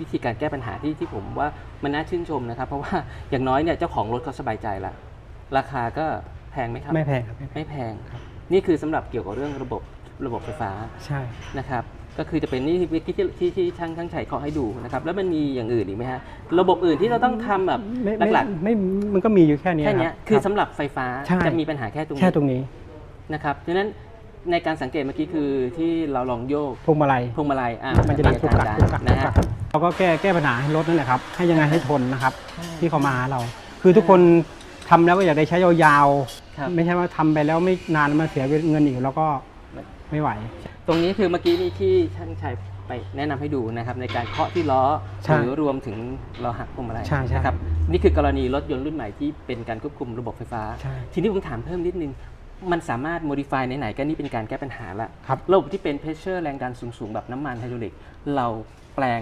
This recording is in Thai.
วิธีการแก้ปัญหาที่ที่ผมว่ามันน่าชื่นชมนะครับ เพราะว่าอย่างน้อยเนี่ยเจ้าของรถเขาสบายใจละราคาก็แพงไหมครับ ไม่แพงครับไม่แพงไม่แพงนี่คือสำหรับเกี่ยวกับเรื่องระบบระบบไฟฟ้าใช่นะครับ ก็คือจะเป็นนี่ที่ที่ที่ที่ช่างช่างชัยเขาให้ดูนะครับ แล้วมันมีอย่างอื่นอีกไหมฮะระบบอื่นที่เราต้องทำแบบไม่ไม่หลักไม่มันก็มีอยู่แค่ๆนี้แค่เนี้ยรับคือรับสำหรับไฟฟ้าใช่จะมีปัญหาแค่ตรงนี้แค่ตรงนี้นะครับดังนั้นในการสังเกตเมื่อกี้คือที่เราลองโยกพวงมาลัยพวงมาลัยอะมันจะดังกุกกักกุกกักนะกุกฮะ กักเราก็แก้แก้ปัญหาให้รถนั่นแหละครับให้ยังไงให้ทนนะครับ ที่เขามาหาเรา คือทุกคนทำแล้วก็อยากได้ใช้ยาวครับ ๆ ไม่ใช่ว่าทำไปแล้วไม่นานมาเสียเงินอีกแล้วก็ไม่ไหว ตรงนี้คือเมื่อกี้นี่ที่ช่างชัยไปแนะนำให้ดูนะครับ ในการเคาะที่ล้อใช่หรือรวมถึงล้อหักพวงมาลัยใช่ใช่นะครับนี่คือกรณีรถยนต์รุ่นใหม่ที่เป็นการควบคุมระบบไฟฟ้า ใช่ ทีนี้ผมถามเพิ่มนิดนึง มันสามารถ modify ไหนๆก็นี่เป็นการแก้ปัญหาละครับ ระบบที่เป็น pressure แรงดันสูงๆ แบบน้ำมันไฮดรอลิก เราแปลง